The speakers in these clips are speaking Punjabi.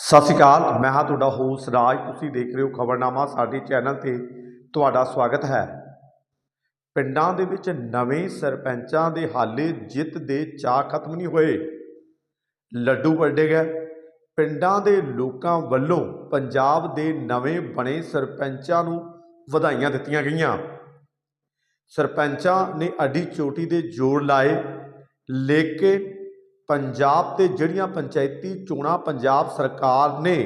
ਸਤਿ ਸ਼੍ਰੀ ਅਕਾਲ, ਮੈਂ ਹਾਂ ਤੁਹਾਡਾ ਹੋਸਟ ਰਾਜ। ਤੁਸੀਂ ਦੇਖ ਰਹੇ ਹੋ ਖਬਰਨਾਮਾ, ਸਾਡੇ ਚੈਨਲ ਤੇ ਤੁਹਾਡਾ ਸਵਾਗਤ ਹੈ। ਪਿੰਡਾਂ ਦੇ ਵਿੱਚ ਨਵੇਂ ਸਰਪੰਚਾਂ ਦੇ ਹਾਲੇ ਜਿੱਤ ਦੇ ਚਾਅ ਖਤਮ ਨਹੀਂ ਹੋਏ। ਲੱਡੂ ਵੰਡੇ ਗਏ। ਪਿੰਡਾਂ ਦੇ ਲੋਕਾਂ ਵੱਲੋਂ ਪੰਜਾਬ ਦੇ ਨਵੇਂ ਬਣੇ ਸਰਪੰਚਾਂ ਨੂੰ ਵਧਾਈਆਂ ਦਿੱਤੀਆਂ ਗਈਆਂ। ਸਰਪੰਚਾਂ ਨੇ ਅੱਡੀ ਚੋਟੀ ਦੇ ਜੋੜ ਲਾਏ ਲੇਕਿਨ ਪੰਜਾਬ ਤੇ ਜਿਹੜੀਆਂ ਪੰਚਾਇਤੀ ਚੋਣਾਂ ਪੰਜਾਬ ਸਰਕਾਰ ਨੇ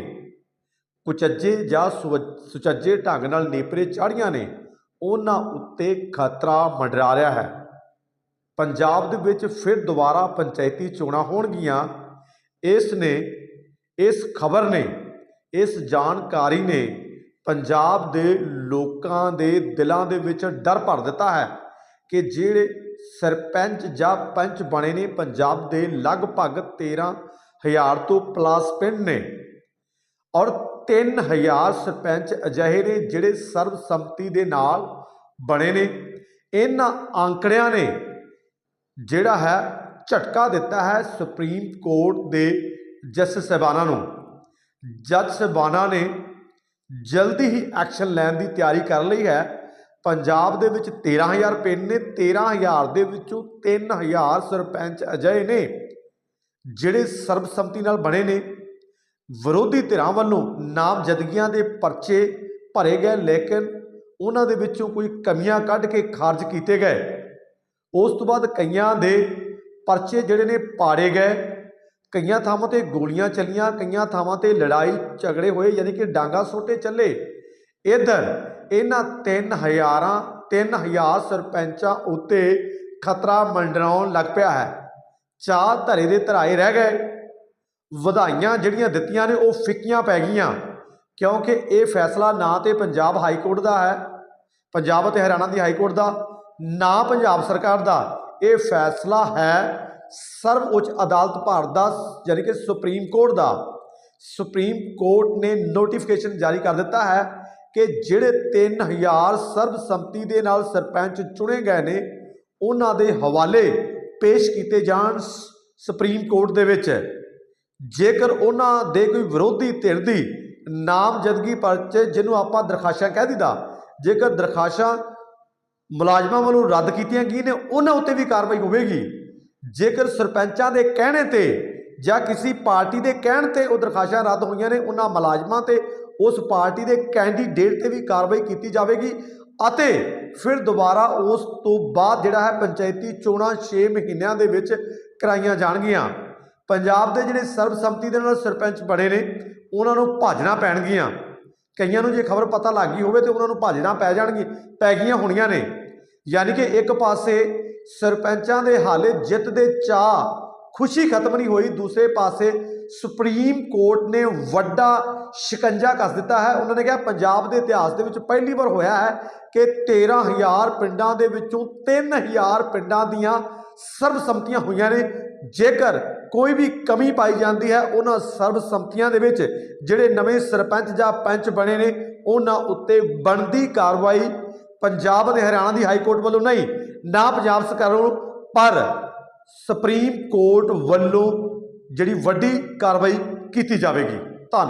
ਕੁਚੱਜੇ ਜਾਂ ਸੁਵ- ਸੁਚੱਜੇ ਢੰਗ ਨਾਲ ਨੇਪਰੇ ਚਾੜੀਆਂ ਨੇ, ਉਹਨਾਂ ਉੱਤੇ ਖਤਰਾ ਮੰਡਰਾ ਰਿਹਾ ਹੈ। ਪੰਜਾਬ ਦੇ ਵਿੱਚ ਫਿਰ ਦੁਬਾਰਾ ਪੰਚਾਇਤੀ ਚੋਣਾਂ ਹੋਣਗੀਆਂ। ਇਸ ਨੇ, ਇਸ ਖਬਰ ਨੇ, ਇਸ ਜਾਣਕਾਰੀ ਨੇ ਪੰਜਾਬ ਦੇ ਲੋਕਾਂ ਦੇ ਦਿਲਾਂ ਦੇ ਵਿੱਚ ਡਰ ਭਰ ਦਿੱਤਾ ਹੈ ਕਿ ਜਿਹੜੇ ਸਰਪੰਚ ਜਾਂ ਪੰਚ ਬਣੇ ਨੇ ਪੰਜਾਬ ਦੇ ਲਗਭਗ 13000 ਤੋਂ ਪਲੱਸ ਪਿੰਡ ਨੇ। ਔਰ 3000 ਸਰਪੰਚ ਅਜਿਹੇ ਨੇ ਜਿਹੜੇ ਸਰਬਸੰਮਤੀ ਦੇ ਨਾਲ ਬਣੇ ਨੇ। ਇਹਨਾਂ ਆંકੜਿਆਂ ਨੇ ਜਿਹੜਾ ਹੈ ਝਟਕਾ ਦਿੱਤਾ ਹੈ ਸੁਪਰੀਮ ਕੋਰਟ ਦੇ ਜਸਟਿਸ ਸਾਹਿਬਾਨਾਂ ਨੂੰ। ਜੱਜ ਸਾਹਿਬਾਨਾਂ ਨੇ ਜਲਦੀ ਹੀ ਐਕਸ਼ਨ ਲੈਣ ਦੀ ਤਿਆਰੀ ਕਰ ਲਈ ਹੈ। ਪੰਜਾਬ ਦੇ ਵਿੱਚ 13000 ਪਿੰਡ ਨੇ 13000 ਦੇ ਵਿੱਚੋਂ 3000 ਸਰਪੰਚ ਅਜਿਹੇ ਨੇ, ਜਿਹੜੇ ਸਰਬਸੰਮਤੀ ਨਾਲ ਬਣੇ ਨੇ। ਵਿਰੋਧੀ ਧਿਰਾਂ ਵੱਲੋਂ ਨਾਮਜ਼ਦਗੀਆਂ ਦੇ ਪਰਚੇ ਭਰੇ ਗਏ, ਲੇਕਿਨ ਉਹਨਾਂ ਦੇ ਵਿੱਚੋਂ ਕੋਈ ਕਮੀਆਂ ਕੱਢ ਕੇ ਖਾਰਜ ਕੀਤੇ ਗਏ। ਉਸ ਤੋਂ ਬਾਅਦ ਕਈਆਂ ਦੇ ਪਰਚੇ ਜਿਹੜੇ ਨੇ ਪਾੜੇ ਗਏ। ਕਈਆਂ ਥਾਵਾਂ ਤੇ ਗੋਲੀਆਂ ਚੱਲੀਆਂ, ਕਈਆਂ ਥਾਵਾਂ ਤੇ ਲੜਾਈ ਝਗੜੇ ਹੋਏ, ਯਾਨੀ ਕਿ ਡਾਂਗਾ ਸੋਟੇ ਚੱਲੇ। ਇਧਰ ਇਹਨਾਂ 3000 3000 ਸਰਪੰਚਾਂ ਉੱਤੇ ਖਤਰਾ ਮੰਡਰਾਉਣ ਲੱਗ ਪਿਆ ਹੈ। ਚਾਹ ਧਰੇ ਦੇ ਧਰਾਏ ਰਹਿ ਗਏ। ਵਧਾਈਆਂ ਜਿਹੜੀਆਂ ਦਿੱਤੀਆਂ ਨੇ, ਉਹ ਫਿੱਕੀਆਂ ਪੈ ਗਈਆਂ। ਕਿਉਂਕਿ ਇਹ ਫੈਸਲਾ ਨਾ ਤੇ ਪੰਜਾਬ ਹਾਈ ਕੋਰਟ ਦਾ ਹੈ। ਪੰਜਾਬ ਅਤੇ ਹਰਿਆਣਾ ਦੀ ਹਾਈ ਕੋਰਟ ਦਾ, ਨਾ ਪੰਜਾਬ ਸਰਕਾਰ ਦਾ। ਇਹ ਫੈਸਲਾ ਹੈ ਸਰਵਉੱਚ ਅਦਾਲਤ ਭਾਰਤ ਦਾ, ਯਾਨੀ ਕਿ ਸੁਪਰੀਮ ਕੋਰਟ ਦਾ। ਸੁਪਰੀਮ ਕੋਰਟ ਨੇ ਨੋਟੀਫਿਕੇਸ਼ਨ ਜਾਰੀ ਕਰ ਦਿੱਤਾ ਹੈ ਕਿ ਜਿਹੜੇ 3000 ਸਰਬਸੰਮਤੀ ਦੇ ਨਾਲ ਸਰਪੰਚ ਚੁਣੇ ਗਏ ਨੇ, ਉਹਨਾਂ ਦੇ ਹਵਾਲੇ ਪੇਸ਼ ਕੀਤੇ ਜਾਣ ਸ- ਸੁਪਰੀਮ ਕੋਰਟ ਦੇ ਵਿੱਚ। ਜੇਕਰ ਉਹਨਾਂ ਦੇ ਕੋਈ ਵਿਰੋਧੀ ਧਿਰ ਦੀ ਨਾਮਜ਼ਦਗੀ ਪਰਚੇ ਜਿਹਨੂੰ ਆਪਾਂ ਦਰਖਾਸ਼ਾਂ ਕਹਿ ਦਿੰਦਾ ਜੇਕਰ ਦਰਖਾਸ਼ਾਂ ਮੁਲਾਜ਼ਮਾਂ ਵੱਲੋਂ ਰੱਦ ਕੀਤੀਆਂ ਗਈਆਂ ਨੇ, ਉਹਨਾਂ ਉੱਤੇ ਵੀ ਕਾਰਵਾਈ ਹੋਵੇਗੀ। ਜੇਕਰ ਸਰਪੰਚਾਂ ਦੇ ਕਹਿਣੇ ਤੇ ਜਾਂ ਕਿਸੇ ਪਾਰਟੀ ਦੇ ਕਹਿਣ ਤੇ ਉਹ ਦਰਖਾਸ਼ਾਂ ਰੱਦ ਹੋਈਆਂ ਨੇ, ਉਹਨਾਂ ਮੁਲਾਜ਼ਮਾਂ ਤੇ ਉਸ ਪਾਰਟੀ ਦੇ ਕੈਂਡੀਡੇਟ ਤੇ ਵੀ ਕਾਰਵਾਈ ਕੀਤੀ ਜਾਵੇਗੀ ਅਤੇ ਫਿਰ ਦੁਬਾਰਾ ਉਸ ਤੋਂ ਬਾਅਦ ਜਿਹੜਾ ਹੈ ਪੰਚਾਇਤੀ ਚੋਣਾਂ 6 ਮਹੀਨਿਆਂ ਦੇ ਵਿੱਚ ਕਰਾਈਆਂ ਜਾਣਗੀਆਂ। ਪੰਜਾਬ ਦੇ ਜਿਹੜੇ ਸਰਬਸੰਮਤੀ ਦੇ ਨਾਲ ਸਰਪੰਚ ਬਣੇ ਨੇ, ਉਹਨਾਂ ਨੂੰ ਭਾਜਣਾ ਪੈਣਗੀਆਂ। ਕਈਆਂ ਨੂੰ ਜੇ ਖਬਰ ਪਤਾ ਲੱਗ ਗਈ ਹੋਵੇ ਤੇ ਉਹਨਾਂ ਨੂੰ ਭਾਜਣਾ ਪੈ ਜਾਣਗੀ, ਪੈ ਗਈਆਂ ਹੋਣੀਆਂ ਨੇ। ਯਾਨੀ ਕਿ ਇੱਕ ਪਾਸੇ ਸਰਪੰਚਾਂ ਦੇ ਹਾਲੇ ਜਿੱਤ ਦੇ ਚਾਹ ਖੁਸ਼ੀ ਖਤਮ ਨਹੀਂ ਹੋਈ, ਦੂਸਰੇ ਪਾਸੇ ਸੁਪਰੀਮ ਕੋਰਟ ਨੇ ਵੱਡਾ ਸ਼ਿਕੰਜਾ ਕੱਸ ਦਿੱਤਾ ਹੈ। ਉਹਨਾਂ ਨੇ ਕਿਹਾ, ਪੰਜਾਬ ਦੇ ਇਤਿਹਾਸ ਦੇ ਵਿੱਚ ਪਹਿਲੀ ਵਾਰ ਹੋਇਆ ਹੈ ਕਿ 13000 ਪਿੰਡਾਂ ਦੇ ਵਿੱਚੋਂ 3000 ਪਿੰਡਾਂ ਦੀਆਂ ਸਰਬਸੰਮਤੀਆਂ ਹੋਈਆਂ ਨੇ। ਜੇਕਰ ਕੋਈ ਵੀ ਕਮੀ ਪਾਈ ਜਾਂਦੀ ਹੈ, ਉਹਨਾਂ ਸਰਬਸੰਮਤੀਆਂ ਦੇ ਵਿੱਚ ਜਿਹੜੇ ਨਵੇਂ ਸਰਪੰਚ ਜਾਂ ਪੰਚ ਬਣੇ ਨੇ, ਉਹਨਾਂ ਉੱਤੇ ਬਣਦੀ ਕਾਰਵਾਈ ਪੰਜਾਬ ਅਤੇ ਹਰਿਆਣਾ ਦੀ ਹਾਈ ਕੋਰਟ ਵੱਲੋਂ ਨਹੀਂ, ਨਾ ਪੰਜਾਬ ਸਰਕਾਰ ਵੱਲੋਂ, ਪਰ ਸੁਪਰੀਮ ਕੋਰਟ ਵੱਲੋਂ ਜਿਹੜੀ ਵੱਡੀ ਕਾਰਵਾਈ ਕੀਤੀ ਜਾਵੇਗੀ।